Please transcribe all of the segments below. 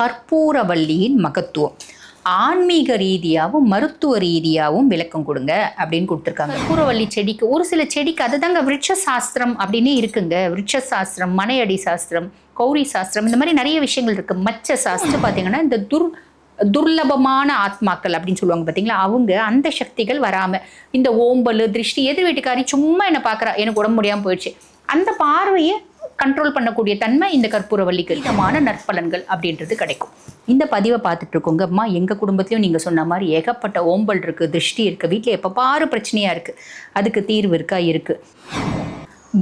கற்பூரவல்லியின் மகத்துவம். ஆன்மீக ரீதியாகவும் மருத்துவ ரீதியாகவும் விளக்கம் கொடுங்க அப்படின்னு கொடுத்துருக்காங்க. கற்பூரவல்லி செடிக்கு ஒரு சில செடிக்கு அதுதாங்க விருட்ச சாஸ்திரம் அப்படின்னு இருக்குங்க. விருட்ச சாஸ்திரம் மனையடி சாஸ்திரம் கௌரி சாஸ்திரம் இந்த மாதிரி நிறைய விஷயங்கள் இருக்கு. மச்ச சாஸ்திரம் பார்த்தீங்கன்னா இந்த துர் துர்லபமான ஆத்மாக்கள் அப்படின்னு சொல்லுவாங்க பார்த்தீங்களா? அவங்க அந்த சக்திகள் வராமல் இந்த ஓம்பல் திருஷ்டி எதிர் வீட்டுக்காரி சும்மா என்னை பார்க்குறா. எனக்கு உடம்பு முடியாமல் போயிடுச்சு. அந்த பார்வையை கண்ட்ரோல் பண்ணக்கூடிய தன்மை இந்த கற்பூரவல்லிக்கு இதமான நற்பலன்கள் அப்படின்றது கிடைக்கும். இந்த பதிவை பார்த்துட்டு இருக்கோங்க. அம்மா எங்கள் குடும்பத்திலையும் நீங்கள் சொன்ன மாதிரி ஏகப்பட்ட ஓம்பல் இருக்குது திருஷ்டி இருக்குது வீட்டில் எப்போ பாரு பிரச்சனையாக இருக்குது அதுக்கு தீர்வு இருக்கா? இருக்குது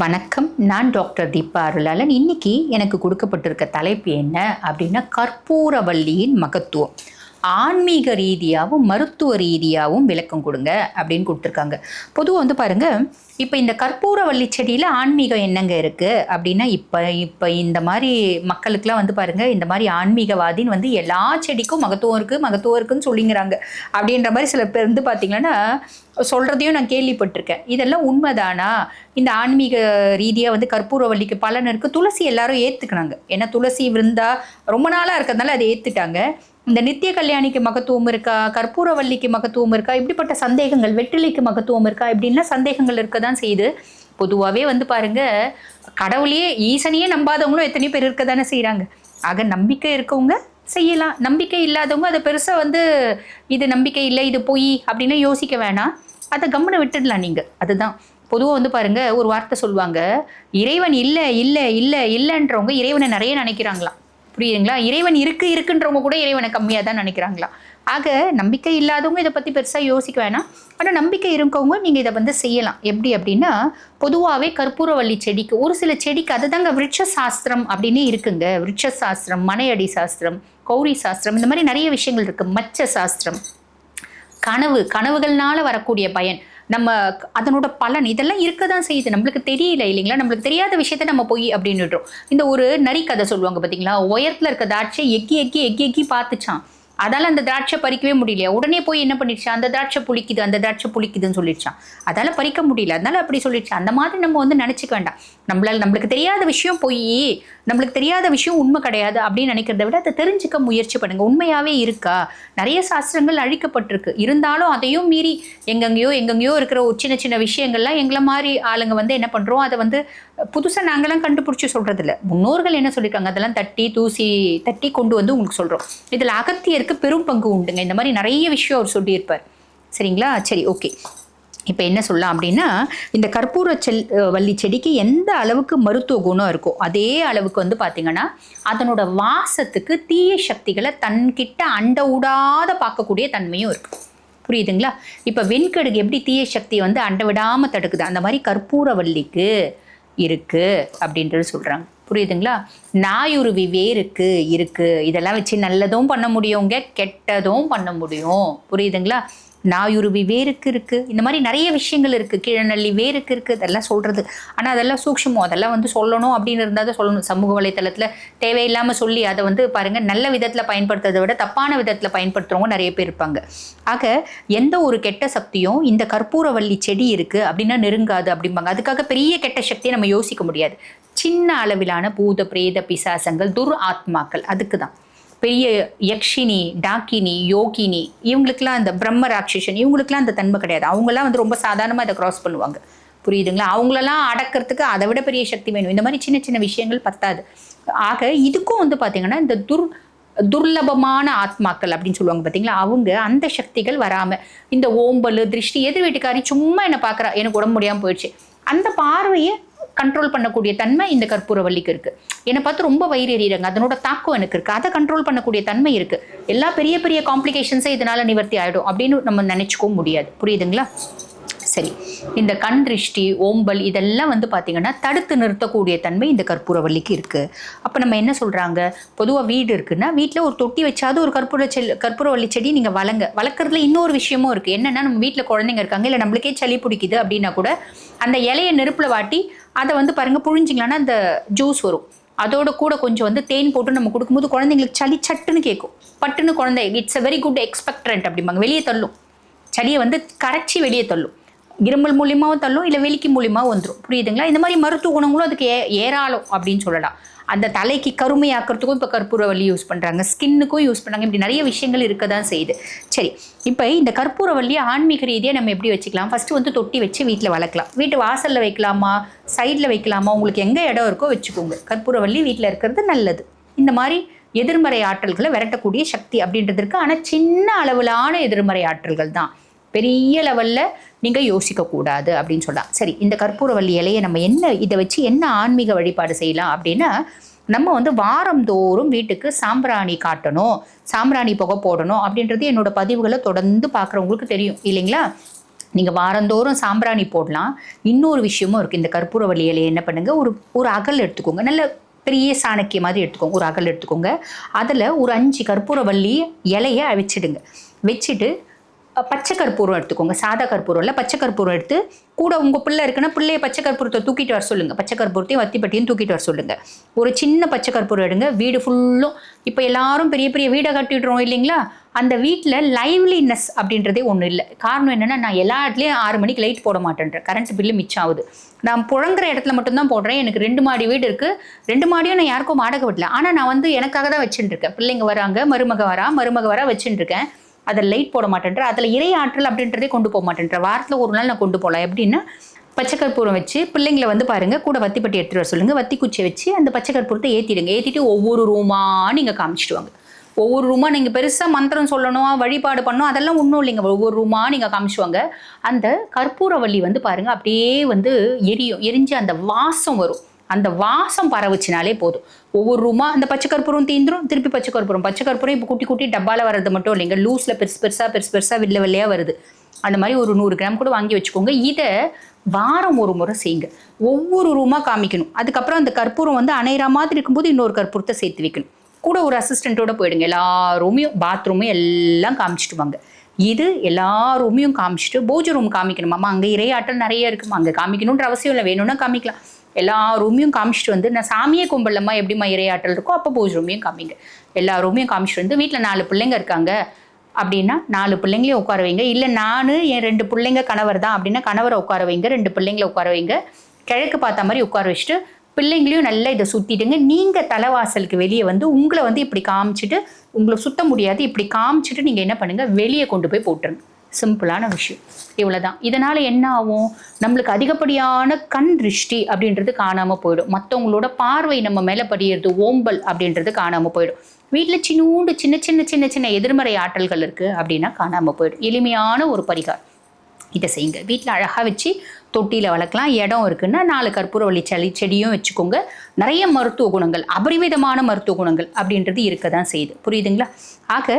வணக்கம். நான் டாக்டர் தீபா அருளாளன். இன்னைக்கு எனக்கு கொடுக்கப்பட்டிருக்க தலைப்பு என்ன அப்படின்னா கற்பூரவல்லியின் மகத்துவம். ஆன்மீக ரீதியாகவும் மருத்துவ ரீதியாகவும் விளக்கம் கொடுங்க அப்படின்னு கொடுத்துருக்காங்க. பொதுவாக வந்து பாருங்க இப்போ இந்த கற்பூரவள்ளி செடியில் ஆன்மீகம் என்னங்க இருக்குது அப்படின்னா இப்போ இப்போ இந்த மாதிரி மக்களுக்கெலாம் வந்து பாருங்கள் இந்த மாதிரி ஆன்மீகவாதின்னு வந்து எல்லா செடிக்கும் மகத்துவம் இருக்குது மகத்துவம் இருக்குதுன்னு சொல்லிங்கிறாங்க. அப்படின்ற மாதிரி சில பேர் வந்து பார்த்திங்கன்னா சொல்கிறதையும் நான் கேள்விப்பட்டிருக்கேன். இதெல்லாம் உண்மைதானா? இந்த ஆன்மீக ரீதியாக வந்து கற்பூரவள்ளிக்கு பலன் இருக்குது துளசி எல்லாரும் ஏற்றுக்கினாங்க ஏன்னா துளசி விருந்தா ரொம்ப நாளாக இருக்கிறதுனால அதை ஏற்றுட்டாங்க இந்த நித்திய கல்யாணிக்கு மகத்துவம் இருக்கா? கற்பூரவல்லிக்கு மகத்துவம் இருக்கா? இப்படிப்பட்ட சந்தேகங்கள் வெற்றிலைக்கு மகத்துவம் இருக்கா? இப்படின்னா சந்தேகங்கள் இருக்க தான் செய்யுது. பொதுவாகவே வந்து பாருங்க கடவுளையே ஈசனையே நம்பாதவங்களும் எத்தனையோ பேர் இருக்க தானே செய்கிறாங்க ஆக நம்பிக்கை இருக்கவங்க செய்யலாம். நம்பிக்கை இல்லாதவங்க அதை பெருசாக வந்து இது நம்பிக்கை இல்லை இது பொய் அப்படின்னு யோசிக்க வேணாம். அதை கம்முன்னு விட்டுடலாம் நீங்கள் அதுதான். பொதுவாக வந்து பாருங்க ஒரு வார்த்தை சொல்லுவாங்க இறைவன் இல்லை இல்லை இல்லை இல்லைன்றவங்க இறைவனை நிறைய நினைக்கிறாங்களாம். புரியுதுங்களா? இறைவன் இருக்கு இருக்குன்றவங்க கூட இறைவனை கம்மியாக தான் நினைக்கிறாங்களா? ஆக நம்பிக்கை இல்லாதவங்க இதை பற்றி பெருசாக யோசிக்க வேணாம். ஆனால் நம்பிக்கை இருக்கவங்க நீங்கள் இதை வந்து செய்யலாம். எப்படி அப்படின்னா பொதுவாகவே கற்பூரவள்ளி செடிக்கு ஒரு சில செடிக்கு அதுதாங்க விருட்ச சாஸ்திரம் அப்படின்னு இருக்குங்க. விருட்ச சாஸ்திரம் மனையடி சாஸ்திரம் கௌரி சாஸ்திரம் இந்த மாதிரி நிறைய விஷயங்கள் இருக்குது மச்ச சாஸ்திரம் கனவு கனவுகள்னால வரக்கூடிய பயன். நம்ம அதனோட பலன் இதெல்லாம் இருக்க தான் செய்யுது. நம்மளுக்கு தெரியல இல்லைங்களா? நம்மளுக்கு தெரியாத விஷயத்த நம்ம போய் அப்படின்னு இந்த ஒரு நரி கதை சொல்லுவாங்க பார்த்தீங்களா உயரத்தில் இருக்க தாட்சை எக்கி எக்கி எக்கி எக்கி பார்த்துச்சான் அதால் அந்த திராட்சை பறிக்கவே முடியலையா. உடனே போய் என்ன பண்ணிடுச்சு? அந்த திராட்சை புளிக்குது அந்த திராட்சை புளிக்குதுன்னு சொல்லிடுச்சான் அதால் பறிக்க முடியல. அதனால அப்படி சொல்லிடுச்சு அந்த மாதிரி நம்ம வந்து நினச்சிக்க வேண்டாம். நம்மளால் நம்மளுக்கு தெரியாத விஷயம் போய் நம்மளுக்கு தெரியாத விஷயம் உண்மை கிடையாது அப்படின்னு நினைக்கிறத விட அதை தெரிஞ்சுக்க முயற்சி பண்ணுங்கள் உண்மையாகவே இருக்கா? நிறைய சாஸ்திரங்கள் அழிக்கப்பட்டிருக்கு. இருந்தாலும் அதையும் மீறி எங்கெங்கேயோ எங்கெங்கேயோ இருக்கிற ஒரு சின்ன சின்ன விஷயங்கள்லாம் எங்களை மாதிரி ஆளுங்க வந்து என்ன பண்ணுறோம் அதை வந்து புதுசாக நாங்களாம் கண்டுபிடிச்சி சொல்கிறது இல்லை முன்னோர்கள் என்ன சொல்லியிருக்காங்க அதெல்லாம் தட்டி தூசி தட்டி கொண்டு வந்து உங்களுக்கு சொல்கிறோம் இதில் அகத்தியருக்கு பெரும் பங்கு உண்டுங்க. இந்த மாதிரி நிறைய விஷயம் அவர் சொல்லியிருப்பார். சரிங்களா? சரி ஓகே. இப்போ என்ன சொல்லலாம் அப்படின்னா இந்த கற்பூர செல் வள்ளி செடிக்கு எந்த அளவுக்கு மருத்துவ குணம் இருக்கோ அதே அளவுக்கு வந்து பார்த்திங்கன்னா அதனோட வாசத்துக்கு தீய சக்திகளை தன்கிட்ட அண்ட விடாத பார்க்கக்கூடிய தன்மையும் இருக்குது புரியுதுங்களா? இப்போ வெண்கடுகு எப்படி தீய சக்தியை வந்து அண்ட விடாமல் தடுக்குது? அந்த மாதிரி கற்பூரவல்லிக்கு இருக்குது அப்படின்றது சொல்கிறாங்க புரியுதுங்களா? நாயுருவி வேருக்கு இருக்குது இதெல்லாம் வச்சு நல்லதும் பண்ண முடியுங்க கெட்டதும் பண்ண முடியும். புரியுதுங்களா? நாயுருவி வேருக்கு இருக்குது இந்த மாதிரி நிறைய விஷயங்கள் இருக்குது கீழநள்ளி வேருக்கு இருக்குது இதெல்லாம் சொல்கிறது ஆனால் அதெல்லாம் சூக்ஷமோ அதெல்லாம் வந்து சொல்லணும் அப்படின்னு இருந்தால் தான் சொல்லணும். சமூக வலைத்தளத்தில் தேவையில்லாமல் சொல்லி அதை வந்து பாருங்கள் நல்ல விதத்தில் பயன்படுத்துறதை விட தப்பான விதத்தில் பயன்படுத்துகிறவங்க நிறைய பேர் இருப்பாங்க. ஆக எந்த ஒரு கெட்ட சக்தியும் இந்த கற்பூரவல்லி செடி இருக்குது அப்படின்னா நெருங்காது அப்படிம்பாங்க. அதுக்காக பெரிய கெட்ட சக்தியை நம்ம யோசிக்க முடியாது. சின்ன அளவிலான பூத பிரேத பிசாசங்கள் துர் ஆத்மாக்கள். அதுக்கு தான் பெரிய யக்ஷினி டாக்கினி யோகினி இவங்களுக்குலாம் அந்த பிரம்ம ராட்சசன் இவங்களுக்குலாம் அந்த தன்மை கிடையாது. அவங்கெல்லாம் வந்து ரொம்ப சாதாரணமாக அதை க்ராஸ் பண்ணுவாங்க. புரியுதுங்களா? அவங்களெல்லாம் அடக்கிறதுக்கு அதை விட பெரிய சக்தி வேணும். இந்த மாதிரி சின்ன சின்ன விஷயங்கள் பத்தாது. ஆக இதுக்கும் வந்து பார்த்தீங்கன்னா இந்த துர் துர்லபமான ஆத்மாக்கள் அப்படின்னு சொல்லுவாங்க பார்த்தீங்களா அவங்க அந்த சக்திகள் வராமல் இந்த ஓம்பல் திருஷ்டி எதிர் வீட்டுக்காரி சும்மா என்னை பார்க்குறா எனக்கு உடம்பு முடியாமல் போயிடுச்சு. அந்த பார்வையை கண்ட்ரோல் பண்ணக்கூடிய தன்மை இந்த கற்பூரவல்லிக்கு இருக்கு. என்னை பார்த்து ரொம்ப வயிறு எறிகிறாங்க அதனோட தாக்கம் எனக்கு இருக்கு. அதை கண்ட்ரோல் பண்ணக்கூடிய தன்மை இருக்கு. எல்லா பெரிய பெரிய காம்ப்ளிகேஷன்ஸே இதனால நிவர்த்தி ஆயிடும் அப்படின்னு நம்ம நினைச்சுக்கவும் முடியாது. புரியுதுங்களா? சரி இந்த கண் திருஷ்டி ஓம்பல் இதெல்லாம் வந்து பார்த்தீங்கன்னா தடுத்து நிறுத்தக்கூடிய தன்மை இந்த கற்பூரவல்லிக்கு இருக்குது அப்போ நம்ம என்ன சொல்கிறாங்க பொதுவாக வீடு இருக்குன்னா வீட்டில் ஒரு தொட்டி வச்சாவது ஒரு கற்பூர செல் கற்பூரவல்லி செடி நீங்கள் வளங்க. வளர்க்குறதுல இன்னொரு விஷயமும் இருக்குது என்னென்னா நம்ம வீட்டில் குழந்தைங்க இருக்காங்க இல்லை நம்மளுக்கே சளி பிடிக்குது அப்படின்னா கூட அந்த இலையை நெருப்பில் வாட்டி அதை வந்து பாருங்கள் புழிஞ்சிங்களான்னா அந்த ஜூஸ் வரும். அதோட கூட கொஞ்சம் வந்து தேன் போட்டு நம்ம கொடுக்கும்போது குழந்தைங்களுக்கு சளி சட்டுன்னு கேட்கும். பட்டுன்னு குழந்தை it's a very good expectorant அப்படிம்பாங்க. வெளியே தள்ளும். சளியை வந்து கரைச்சி வெளியே தள்ளும். இருமல் மூலியமாகவும் தள்ளும் இல்லை வெளிக்கு மூலியமாகவும் வந்துடும் புரியுதுங்களா? இந்த மாதிரி மருத்துவ குணங்களும் அதுக்கு ஏ ஏராளம் அப்படின்னு சொல்லலாம். அந்த தலைக்கு கருமையாக்குறதுக்கும் இப்போ கற்பூரவல்லி யூஸ் பண்ணுறாங்க ஸ்கின்னுக்கும் யூஸ் பண்ணுறாங்க இப்படி நிறைய விஷயங்கள் இருக்க தான் செய்யுது. சரி இப்போ இந்த கற்பூரவல்லியை ஆன்மீக ரீதியாக நம்ம எப்படி வச்சுக்கலாம்? ஃபஸ்ட்டு வந்து தொட்டி வச்சு வீட்டில் வளர்க்கலாம். வீட்டு வாசலில் வைக்கலாமா? சைடில் வைக்கலாமா? உங்களுக்கு எங்கே இடம் இருக்கோ வச்சுக்கோங்க. கற்பூரவல்லி வீட்டில் இருக்கிறது நல்லது. இந்த மாதிரி எதிர்மறை ஆற்றல்களை விரட்டக்கூடிய சக்தி அப்படின்றதுக்கு ஆனால் சின்ன அளவிலான எதிர்மறை ஆற்றல்கள் தான். பெரிய லெவலில் நீங்கள் யோசிக்கக்கூடாது அப்படின்னு சொல்லலாம். சரி இந்த கற்பூரவல்லி இலையை நம்ம என்ன இதை வச்சு என்ன ஆன்மீக வழிபாடு செய்யலாம் அப்படின்னா நம்ம வந்து வாரந்தோறும் வீட்டுக்கு சாம்பிராணி காட்டணும் சாம்பிராணி புகை போடணும் அப்படின்றது என்னோட பதிவுகளை தொடர்ந்து பார்க்குறவங்களுக்கு தெரியும் இல்லைங்களா? நீங்கள் வாரந்தோறும் சாம்பிராணி போடலாம். இன்னொரு விஷயமும் இருக்குது இந்த கற்பூரவல்லி இலையை என்ன பண்ணுங்கள் ஒரு ஒரு அகல் எடுத்துக்கோங்க. நல்ல பெரிய சாணக்கிய மாதிரி எடுத்துக்கோங்க. ஒரு அகல் எடுத்துக்கோங்க. அதில் ஒரு அஞ்சு கற்பூரவல்லி இலையை வச்சிடுங்க வச்சுட்டு பச்சை கற்பூரம் எடுத்துக்கோங்க. சாதா கற்பூரம் இல்லை பச்சை கற்பூரம் எடுத்து கூட உங்கள் பிள்ளை இருக்குன்னா பிள்ளைய பச்சை கற்பூரத்தை தூக்கிட்டு வர சொல்லுங்கள் பச்சை கற்பூரத்தையும் வத்திப்பட்டியும் தூக்கிட்டு வர சொல்லுங்கள் ஒரு சின்ன பச்சை கற்பூரம் எடுங்க. வீடு ஃபுல்லும் இப்போ எல்லாரும் பெரிய பெரிய வீடை கட்டிடுறோம் இல்லைங்களா? அந்த வீட்டில் லைவ்லினஸ் அப்படின்றதே ஒன்றும் இல்லை. காரணம் என்னென்னா நான் எல்லா இடத்துலையும் ஆறு மணிக்கு லைட் போட மாட்டேன்றேன். கரண்ட் பில்லு மிச்சம் ஆகுது நான் புழங்குற இடத்துல மட்டும்தான் போடுறேன். எனக்கு ரெண்டு மாடி வீடு இருக்குது ரெண்டு மாடியும் நான் யாருக்கும் வாடகை விடல. ஆனால் நான் வந்து எனக்காக தான் வச்சுட்டுருக்கேன். பிள்ளைங்க வராங்க மருமக வரா மருமக வரா வச்சுட்டுருக்கேன். அதில் லைட் போட மாட்டேன்ற அதில் இறை ஆற்றல் அப்படின்றதே கொண்டு போக மாட்டேன்ற. வாரத்தில் ஒரு நாள் நான் கொண்டு போகலாம் எப்படின்னா பச்சை கற்பூரம் வச்சு பிள்ளைங்களை வந்து பாருங்க கூட வத்திப்பட்டி எடுத்துகிட்டு வர சொல்லுங்கள் வத்தி குச்சி வச்சு அந்த பச்சைக்கற்பூரத்தை ஏற்றிடுங்க ஏற்றிட்டு ஒவ்வொரு ரூமாக நீங்கள் காமிச்சிட்டு வாங்க ஒவ்வொரு ரூமாக நீங்கள் பெருசாக மந்திரம் சொல்லணும் வழிபாடு பண்ணணும் அதெல்லாம் ஒன்றும் இல்லைங்க. ஒவ்வொரு ரூமாக நீங்கள் காமிச்சுவாங்க அந்த கற்பூரவள்ளி வந்து பாருங்கள் அப்படியே வந்து எரியும் எரிஞ்சு அந்த வாசம் வரும். அந்த வாசம் பரவுச்சுனாலே போதும். ஒவ்வொரு ரூமா அந்த பச்சை கற்பூரம் தீந்துரும் திருப்பி பச்சை கற்பூரம். பச்சை கற்பூரம் இப்போ குட்டி குட்டி டப்பால வர்றது மட்டும் இல்லைங்க. லூஸில் பெருசு பெருசாக பெருசு பெருசாக வில்ல வெள்ளையாக வருது. அந்த மாதிரி ஒரு நூறு கிராம் கூட வாங்கி வச்சுக்கோங்க. இதை வாரம் ஒரு முறை செய்யுங்க. ஒவ்வொரு ரூமா காமிக்கணும். அதுக்கப்புறம் அந்த கற்பூரம் வந்து அணையிற மாதிரி இருக்கும்போது இன்னொரு கற்பூரத்தை சேர்த்து வைக்கணும். கூட ஒரு அசிஸ்டண்ட்டோட போயிடுங்க. எல்லா ரூமையும் பாத்ரூமையும் எல்லாம் காமிச்சிட்டு வாங்க. இது எல்லா ரூமையும் காமிச்சிட்டு பூஜை ரூம் காமிக்கணுமாம்மா அங்கே இறையாற்றல் நிறைய இருக்குமா அங்கே காமிக்கணுன்ற அவசியம் இல்லை. வேணும்னா காமிக்கலாம். எல்லா ரூமையும் காமிச்சிட்டு வந்து நான் சாமியே கும்பலம்மா எப்படிம்மா இறையாற்றல் இருக்கோ அப்போ பூஜை ரூமையும் காமிங்க. எல்லா ரூமையும் காமிச்சிட்டு வந்து வீட்டில் நாலு பிள்ளைங்க இருக்காங்க. அப்படின்னா நாலு பிள்ளைங்களையும் உட்கார வைங்க. இல்லை நான் என் ரெண்டு பிள்ளைங்க கணவர் தான். அப்படின்னா கணவரை உட்கார வைங்க. ரெண்டு பிள்ளைங்களை உட்கார வைங்க. கிழக்கு பார்த்த மாதிரி உட்கார வச்சுட்டு பிள்ளைங்களையும் நல்லா இதை சுற்றிடுங்க நீங்கள் தலைவாசலுக்கு வெளியே வந்து உங்களை வந்து இப்படி காமிச்சிட்டு உங்களை சுத்த முடியாது. இப்படி காமிச்சிட்டு நீங்கள் என்ன பண்ணுங்கள் வெளியே கொண்டு போய் போட்டுருங்க. சிம்பிளான விஷயம். இவ்வளோதான் இதனால் என்ன ஆகும்? நம்மளுக்கு அதிகப்படியான கண் திருஷ்டி அப்படின்றது காணாமல் போயிடும். மற்றவங்களோட பார்வை நம்ம மேலே படியிறது ஓம்பல் அப்படின்றது காணாமல் போயிடும். வீட்டில் சின்னூண்டு சின்ன சின்ன சின்ன சின்ன எதிர்மறை ஆற்றல்கள் இருக்குது அப்படின்னா காணாமல் போயிடும். எளிமையான ஒரு பரிகாரம். இதை செய்யுங்க. வீட்டில் அழகாக வச்சு தொட்டியில் வளர்க்கலாம். இடம் இருக்குன்னா நாலு கற்பூரவள்ளி செடி செடியும் வச்சுக்கோங்க. நிறைய மருத்துவ குணங்கள் அபரிமிதமான மருத்துவ குணங்கள் அப்படின்றது இருக்க தான் செய்யுது. புரியுதுங்களா? ஆக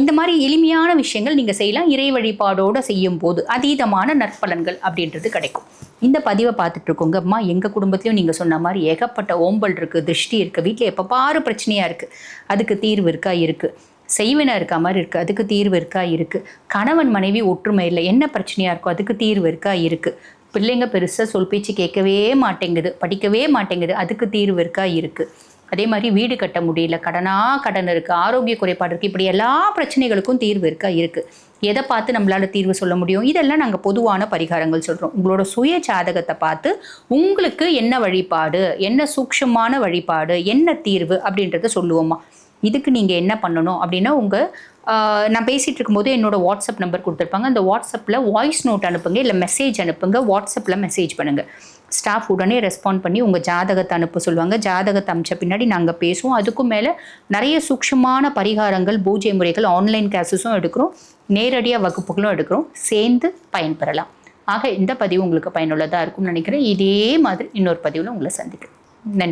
இந்த மாதிரி எளிமையான விஷயங்கள் நீங்கள் செய்யலாம். இறை வழிபாடோடு செய்யும் போது அதீதமான நற்பலன்கள் அப்படின்றது கிடைக்கும். இந்த பதிவை பார்த்துட்டு இருக்கோங்க அம்மா எங்கள் குடும்பத்திலையும் நீங்கள் சொன்ன மாதிரி ஏகப்பட்ட ஓம்பல் இருக்குது திருஷ்டி இருக்குது வீட்டில் எப்போ பாரு பிரச்சனையாக இருக்குது அதுக்கு தீர்வு இருக்கா? இருக்குது செய்வினை இருக்கா மாதிரி இருக்குது அதுக்கு தீர்வு இருக்கா? இருக்குது கணவன் மனைவி ஒற்றுமை இல்லை. என்ன பிரச்சனையாக இருக்கோ அதுக்கு தீர்வு இருக்கா? இருக்குது பிள்ளைங்க பெருசாக சொல் பேச்சு கேட்கவே மாட்டேங்குது. படிக்கவே மாட்டேங்குது. அதுக்கு தீர்வு இருக்கா? இருக்குது அதே மாதிரி வீடு கட்ட முடியல. கடனாக கடன் இருக்குது ஆரோக்கிய குறைபாடு இருக்குது இப்படி எல்லா பிரச்சனைகளுக்கும் தீர்வு இருக்கா? இருக்குது எதை பார்த்து நம்மளால் தீர்வு சொல்ல முடியும்? இதெல்லாம் நாங்கள் பொதுவான பரிகாரங்கள் சொல்கிறோம் உங்களோட சுய ஜாதகத்தை பார்த்து உங்களுக்கு என்ன வழிபாடு? என்ன சூக்ஷமான வழிபாடு? என்ன தீர்வு? அப்படின்றத சொல்லுவோம்மா. இதுக்கு நீங்கள் என்ன பண்ணணும் அப்படின்னா உங்கள் நான் பேசிகிட்டு இருக்கும்போது என்னோடய வாட்ஸ்அப் நம்பர் கொடுத்துருப்பாங்க. அந்த வாட்ஸ்அப்பில் வாய்ஸ் நோட் அனுப்புங்க இல்லை மெசேஜ் அனுப்புங்க வாட்ஸ்அப்பில் மெசேஜ் பண்ணுங்கள் ஸ்டாஃப் உடனே ரெஸ்பாண்ட் பண்ணி உங்கள் ஜாதகத்தை அனுப்ப சொல்லுவாங்க. ஜாதகத்தை அமிச்ச பின்னாடி நாங்கள் பேசுவோம். அதுக்கும் மேலே நிறைய சூக்ஷமான பரிகாரங்கள் பூஜை முறைகள் ஆன்லைன் கிளாஸஸும் எடுக்கிறோம். நேரடியாக வகுப்புகளும் எடுக்கிறோம். சேர்ந்து பயன்பெறலாம். ஆக இந்த பதிவு உங்களுக்கு பயனுள்ளதாக இருக்கும்னு நினைக்கிறேன். இதே மாதிரி இன்னொரு பதிவில் உங்களை சந்திக்கிறேன். நன்றி.